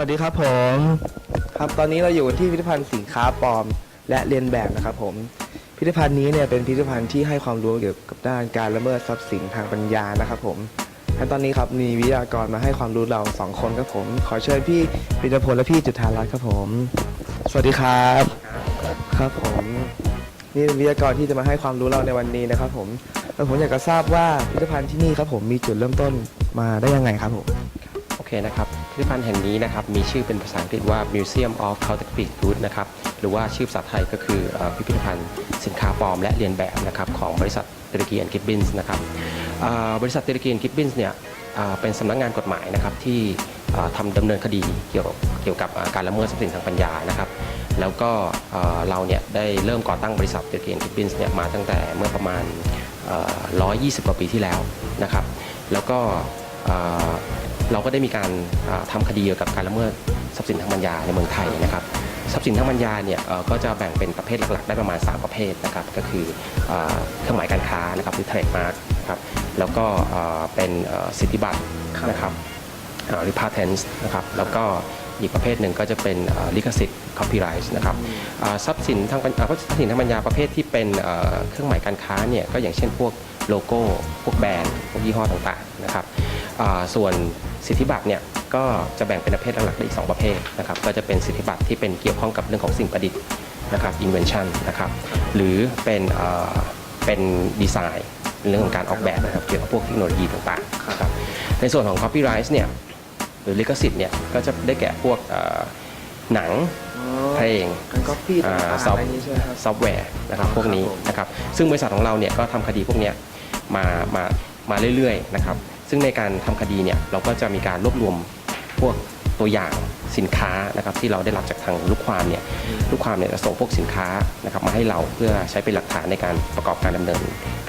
วัสดีครับผม ครับตอนนี้เราอยู่ที่พิพิธภัณฑ์สินค้าปลอม และเรียนแบบนะครับผม พิพิธภัณฑ์นี้เนี่ยเป็นพิพิธภัณฑ์ที่ให้ความรู้เกี่ยวกับด้านการละเมิดทรัพย์สินทางปัญญานะครับผมและตอนนี้ครับมีวิทยากรมาให้ความรู้เราสองคนครับผม ขอเชิญพี่ปิยพลและพี่จุธารัตน์ครับผม สวัสดีครับ ครับผม นี่เป็นวิทยากรที่จะมาให้ความรู้เราในวันนี้นะครับผมแล้วผมอยากจะทราบว่าพิพิธภัณฑ์ที่นี่ครับผมมีจุดเริ่มต้นมาได้ยังไงครับผมโอ เคนะครับพิพิธภัณฑ์แห่งนี้นะครับมีชื่อเป็นภาษาอังกฤษว่า Museum of Counterfeit Goods นะครับหรือว่าชื่อภาษาไทยก็คือพิพิธภัณฑ์สินค้าปลอมและเรียนแบบนะครับของบริษัทเตรกีแอนกิบบินส์นะครับบริษัทเตรกีแอนกิบบินส์เนี่ยเป็นสำนักงานกฎหมายนะครับที่ทำดำเนินคดีเกี่ยวกับเกี่ยวกับการละเมิดทรัพย์สินทางปัญญานะครับแล้วก็เราเนี่ยได้เริ่มก่อตั้งบริษัทเตรกีแอนกิบบินส์เนี่ยมาตั้งแต่เมื่อประมาณเอ่อ120 กว่าปีที่แล้วนะครับแล้วก็ เราก็ได้มีการอ่าทำคดีเกี่ยวกับการละเมิดทรัพย์สินทางปัญญาในเมืองไทยนะครับทรัพย์สินทางปัญญาเนี่ยก็จะแบ่งเป็นประเภทหลักๆ ได้ประมาณ 3 ประเภทนะครับก็คือเครื่องหมายการค้านะครับหรือ trademark ครับแล้วก็เป็นสิทธิบัตรนะครับหรือ patents นะครับแล้วก็อีกประเภทหนึ่งก็จะเป็นลิขสิทธิ์ copyright นะครับทรัพย์สินทางปัญทรัพย์สินทางปัญญาประเภทที่เป็นเครื่องหมายการค้าเนี่ยก็อย่างเช่นพวกโลโก้ พวกแบรนด์ พวกยี่ห้อต่างๆนะครับส่วน สิทธิบัตรเนี่ยก็จะแบ่งเป็นประเภทหลักๆได้อีก 2 ประเภทนะครับก็จะเป็นสิทธิบัตรที่เป็นเกี่ยวข้องกับเรื่องของสิ่งประดิษฐ์นะครับ invention นะครับหรือเป็นเอ่อเป็นดีไซน์เรื่องของการออกแบบนะครับเกี่ยวกับพวกเทคโนโลยีต่างๆนะครับในส่วนของ copyright เนี่ยหรือลิขสิทธิ์เนี่ยก็จะได้แก่พวกเอ่อหนังเพลงการก๊อปปี้ต่างอ่าๆซอฟอะไรอย่างนี้ใช่ไหมครับซอฟต์แวร์นะครับครับพวกนี้ผมนะครับซึ่งบริษัทของเราเนี่ยก็ทำคดีพวกเนี้ยมามามาเรื่อยๆนะครับ ซึ่งในการทำคดีเนี่ยเราก็จะมีการรวบรวมพวกตัวอย่างสินค้านะครับที่เราได้รับจากทางลูกความเนี่ยลูกความเนี่ยจะส่งพวกสินค้านะครับมาให้เราเพื่อใช้เป็นหลักฐานในการประกอบการดำเนิน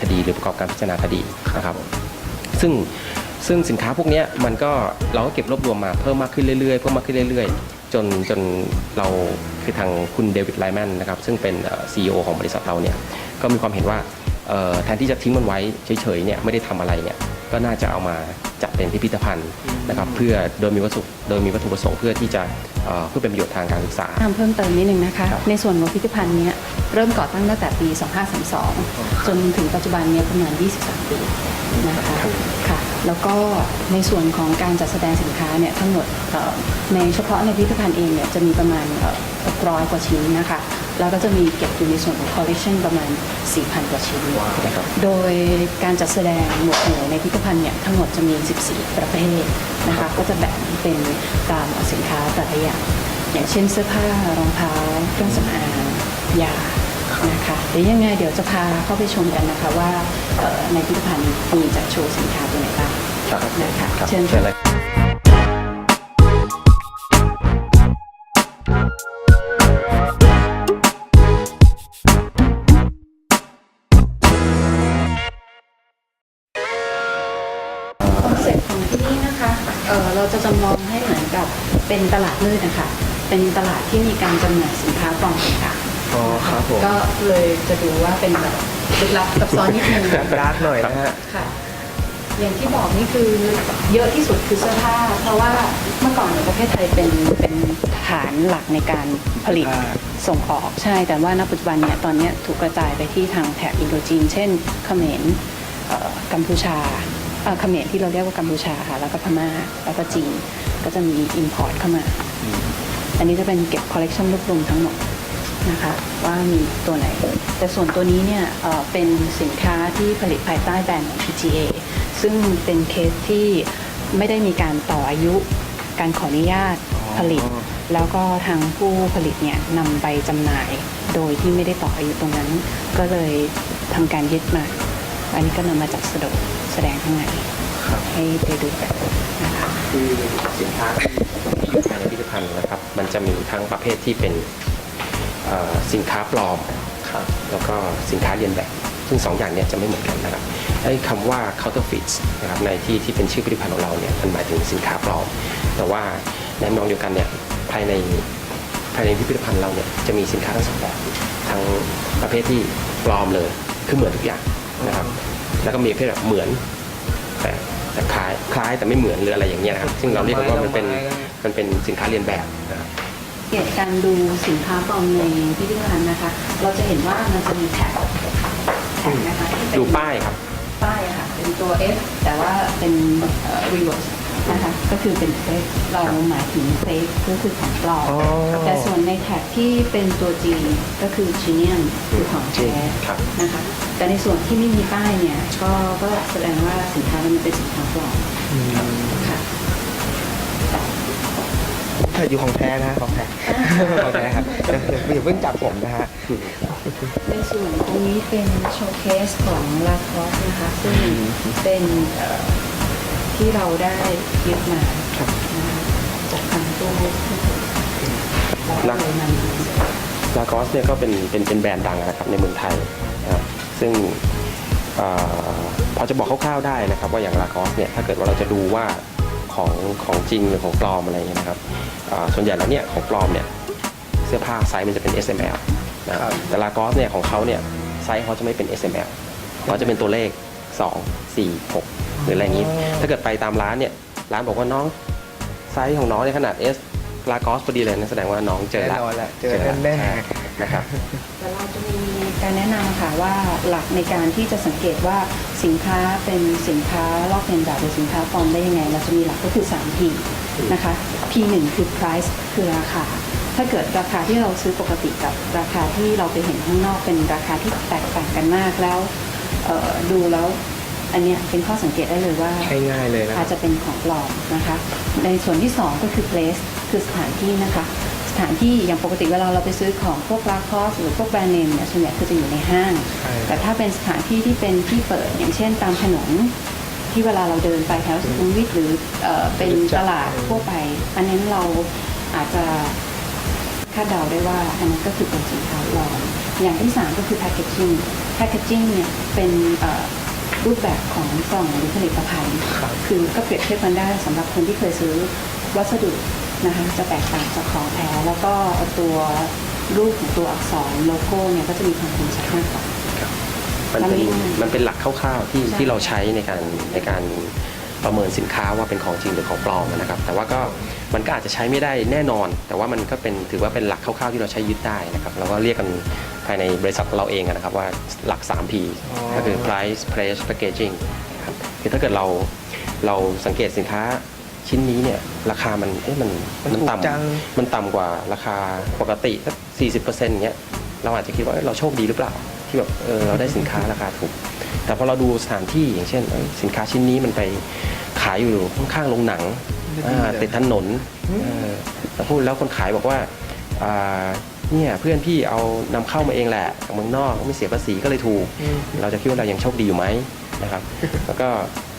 คดี หรือประกอบการพิจารณาคดีนะครับ ซึ่งซึ่งสินค้าพวกเนี้ยมันก็เราก็เก็บรวบรวมมาเพิ่มมากขึ้นเรื่อยๆเพิ่มมากขึ้นเรื่อยๆ จนจนเราคือทางคุณเดวิดไลแมนนะครับซึ่งเป็นซีอของบริษัทเราเนี่ยก็มีความเห็นว่า แทนที่จะทิ้งมันไว้เฉยๆเนี่ยไม่ได้ทำอะไรเนี่ยก็น่าจะเอามาจัดเป็นพิพิธภัณฑ์นะครับเพื่อโดยมีวัตถุโดยมีวัตถุประสงค์เพื่อที่จะเอ่อเพื่อเป็นประโยชน์ทางการศึกษาทำเพิ่มเติมนิดนึงนะคะครับในส่วนของพิพิธภัณฑ์เนี้ยเริ่มก่อตั้งตั้งแต่ปี 2532 จนถึงปัจจุบันเนี้ยประมาณ 23 ปีนะคะค่ะแล้วก็ในส่วนของการจัดแสดงสินค้าเนี่ยทั้งหมดเอ่อในเฉพาะในพิพิธภัณฑ์เองเนี่ยจะมีประมาณร้อยกว่าชิ้นนะคะ แล้วก็จะมีเก็บอยู่ในส่วนของคอลเลคชันประมาณ 4,000 กว่าชิ้นนะครับโดยการจัดแสดงหมวดหมู่ในพิพิธภัณฑ์เนี่ยทั้งหมดจะมี 14 ประเภทนะคะก็จะแบ่งเป็นตามสินค้าแต่ละอย่างอย่างเช่นเสื้อผ้ารองเท้าเครื่องสำอางยานะคะเดี๋ยวยังไงเดี๋ยวจะพาเข้าไปชมกันนะคะว่าเอ่อในพิพิธภัณฑ์มีจัดโชว์สินค้าตัวไหนบ้างครับนะคะครับเชิญเชิญค่ะเลย เอ่อเราจะจำลองให้เหมือนกับเป็นตลาดมืดนะคะ เป็นตลาดที่มีการจำหน่ายสินค้าปลอมต่างอ๋อครับผมๆก็เลยจะดูว่าเป็นแบบลึกลับซับซ้อนนิดนึงดาร์กหน่อยนะฮะ ค่ะ อย่างที่บอกนี่คือเยอะที่สุดคือเสื้อผ้า เพราะว่าเมื่อก่อนในยประเทศไทยเป็นเป็นฐานหลักในการผลิตอ่า ส่งออกใช่ แต่ว่าณปัจจุบันเนี่ยตอนเนี้ยถูกกระจายไปที่ทางแถบอินโดจีน เช่นเขมรเอ่อกัมพูชา เอ่อเขมรที่เราเรียกว่ากัมพูชาค่ะ แล้วก็พม่าแล้วก็จีนก็จะมีอิ p พอร์ตเข้ามา อันนี้จะเป็นเก็บคอลเลกชันรวบรวมทั้งหมดนะคะว่ามีตัวไหน แต่ส่วนตัวนี้เนี่ยเเป็นสินค้าที่ผลิตภายใต้แบรนด์ของ PGA ซึ่งเป็นเคสที่ไม่ได้มีการต่ออายุการขออนุญาตผลิต แล้วก็ทางผู้ผลิตเนี่ยนำไปจำหน่ายโดยที่ไม่ได้ต่ออายุตรงนั้น ก็เลยทำการยึดมา อันนี้ก็นำมาจัดแสดงแสดงข้างในให้ไปดูกันนะคะคือสินค้าที่อยู่ภายในพิพิธภัณฑ์นะครับ มันจะมีทั้งประเภทที่เป็นเอ่อสินค้าปลอมครับแล้วก็สินค้าเรียนแบบ ซึ่งสองอย่างเนี้จะไม่เหมือนกันนะครับไอ้คำว่า counterfeit นะครับในที่ที่เป็นชื่อพิพิธภัณฑ์ของเราเนี่ยมันหมายถึงสินค้าปลอม แต่ว่าในมองเดียวกันเนี่ยภายในภายในพิพิธภัณฑ์เราเนี่ยจะมีสินค้าทั้งสองแบบทั้งประเภทที่ปลอมเลยคือเหมือนทุกอย่าง นะครับ แล้วก็มีประเภทแบบเหมือน แต่แต่คล้ายคล้ายแต่ไม่เหมือนหรืออะไรอย่างเงี้ยนะครับซึ่งเราเรียกกันว่ามันเป็นมันเป็นสินค้าเรียนแบบนะครับ เกี่ยวกับการดูสินค้าปลอมในพิพิธภัณฑ์นะคะ เราจะเห็นว่ามันจะมีแท็กแท็กนะคะที่เป็นดูป้ายครับ ป้ายอะค่ะ เป็นตัว F แต่ว่าเป็นเอ่อ reverse นะคะก็คือเป็น fake เราหมายถึง fake ก็คือของปลอมอ๋อ แต่ส่วนในแท็กที่เป็นตัว G ก็คือ genuine คือของแท้ ครับ นะคะแต่ในส่วนที่ไม่มีป้ายเนี่ยก็ก็แสดงว่าสินค้ามันเป็นสินค้าปลอมค่ะถ้าอยู่ของแท้นะฮะของแท้ ของแท้ครับอย่าเพิ่งจับผมนะฮะ ในส่วนตรงนี้เป็นโชว์เคสของลาคอสนะคะซึ่งเป็นเอ่อ ที่เราได้ยึดมานะคะจากทางตู้ที่เราเคยนำลากอสเนี่ยก็เป็นเป็นเป็นแบรนด์ดังนะครับในเมืองไทยนะครับซึ่งเออพอจะบอกคร่าวๆได้นะครับ ว่าอย่างลากอสเนี่ยถ้าเกิดว่าเราจะดูว่าของของจริงหรือของปลอมอะไรอย่างเงี้ยนะครับเอ่อส่วนใหญ่แล้วเนี่ยของปลอมเนี่ยเสื้อผ้าไซส์มันจะเป็น S M L นะครับแต่ลากอสเนี่ยของเขาเนี่ยไซส์เขาจะไม่เป็น S M L เขาจะเป็นตัวเลข 2 4 6 หรืออะไรอย่างนี้ ถ้าเกิดไปตามร้านเนี่ยร้านบอกว่าน้องไซส์ของน้องในยขนาด S ลากอสพอดีเลยนั่นแสดงว่าน้องเจอแน่ละนอนแหละเจอละแน่ใช่นะครับ แต่เราจะมีการแนะนำค่ะว่าหลักในการที่จะสังเกตว่าสินค้าเป็นสินค้าลอกเลียนแบบหรือสินค้าปลอมได้ยังไง เราจะมีหลักก็คือ 3 P นะคะ P 1 คือ price คือราคา ถ้าเกิดราคาที่เราซื้อปกติกับราคาที่เราไปเห็นข้างนอกเป็นราคาที่แตกต่างกันมากแล้ว เอ่อดูแล้วอันเนี้ยเป็นข้อสังเกตได้เลยว่าใช้ง่ายเลยนะคอารัจบจะเป็นของปลอมนะคะ ในส่วนที่ 2 ก็คือ place คือสถานที่นะคะ สถานที่อย่างปกติเวลาเราไปซื้อของพวกลาคอสหรือพวกแบรนด์เนมเนี่ยส่วนใหญ่คือจะอยู่ในห้าง ใช่ แต่ถ้าเป็นสถานที่ที่เป็นที่เปิดอย่างเช่นตามถนนที่เวลาเราเดินไปแถวสุขุมวิทหรือเอ่อเป็นตลาดทั่วไป อันนั้นเราอาจจะ คาดเดาได้ว่าอันนั้นก็คือเป็นสินค้าปลอมอย่างที่ 3 ก็คือ packaging packaging เนี่ยเป็นรูปแบบของกล่องหรือผลิตภัณฑ์ คือก็เปรียบเทียบกันได้สำหรับคนที่เคยซื้อวัสดุนะคะจะแตกต่างจากของแท้แล้วก็ตัวรูปของตัวอักษรโลโก้เนี่ยก็จะมีความคมชัดมากกว่ามันเป็นมันเป็นหลักคร่าวๆที่ที่เราใช้ในการในการประเมินสินค้าว่าเป็นของจริงหรือของปลอมนะครับ แต่ว่าก็ มันก็อาจจะใช้ไม่ได้แน่นอน แต่ว่ามันก็เป็นถือว่าเป็นหลักคร่าวๆที่เราใช้ยึดได้นะครับเราก็เรียกกันภายในบริษัทเราเองอะนะครับว่าหลัก 3P อ๋อก็คือ price place packaging นะครับคือถ้าเกิดเราเราสังเกตสินค้าชิ้นนี้เนี่ยราคามันเอ๊ะมันมันถูกต่จังำมันต่ำกว่าราคาปกติสัก40%อย่างเงี้ยเราอาจจะคิดว่าเอ้ยเราโชคดีหรือเปล่า ที่แบบเออเราได้สินค้าราคาถูก แต่พอเราดูสถานที่อย่างเช่นเอ้ยสินค้าชิ้นนี้มันไปขายอยู่ข้างๆโรงหนัง อ่าติดถนนเออแล้วพูดแล้วคนขายบอกว่าอ่าเนี่ยเพื่อนพี่เอานำเข้ามาเองแหละจากเมืองนอกไม่เสียภาษีก็เลยถูก อืม เราจะคิดว่าเรายังโชคดีอยู่ไหมนะครับ แล้วก็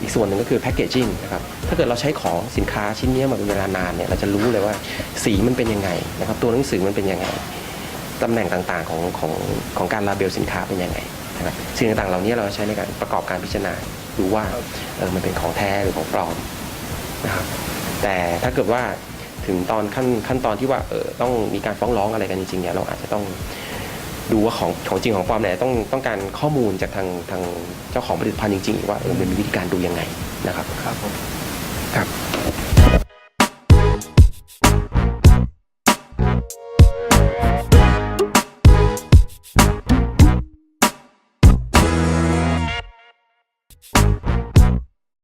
อีกส่วนหนึ่งก็คือแพคเกจิ้งนะครับ ถ้าเกิดเราใช้ของสินค้าชิ้นนี้มาเป็นเวลานานเนี่ย เราจะรู้เลยว่าสีมันเป็นยังไงนะครับ ตัวหนังสือมันเป็นยังไง ตำแหน่งต่างๆของของของการลาเบลสินค้าเป็นยังไงนะครับสิ่งต่างๆเหล่านี้เราใช้ในการประกอบการพิจารณาดูว่าเออมันเป็นของแท้หรือของปลอมนะครับ แต่ถ้าเกิดว่าถึงตอนขั้นขั้นตอนที่ว่าเออต้องมีการฟ้องร้องอะไรกันจริงๆเนี่ยเราอาจจะต้องดูว่าของของจริงของปลอมเนี่ยต้องต้องการข้อมูลจากทางทางเจ้าของผลิตภัณฑ์จริงๆอีกว่าเออมันมีวิธีการดูยังไงนะครับครับผมครับ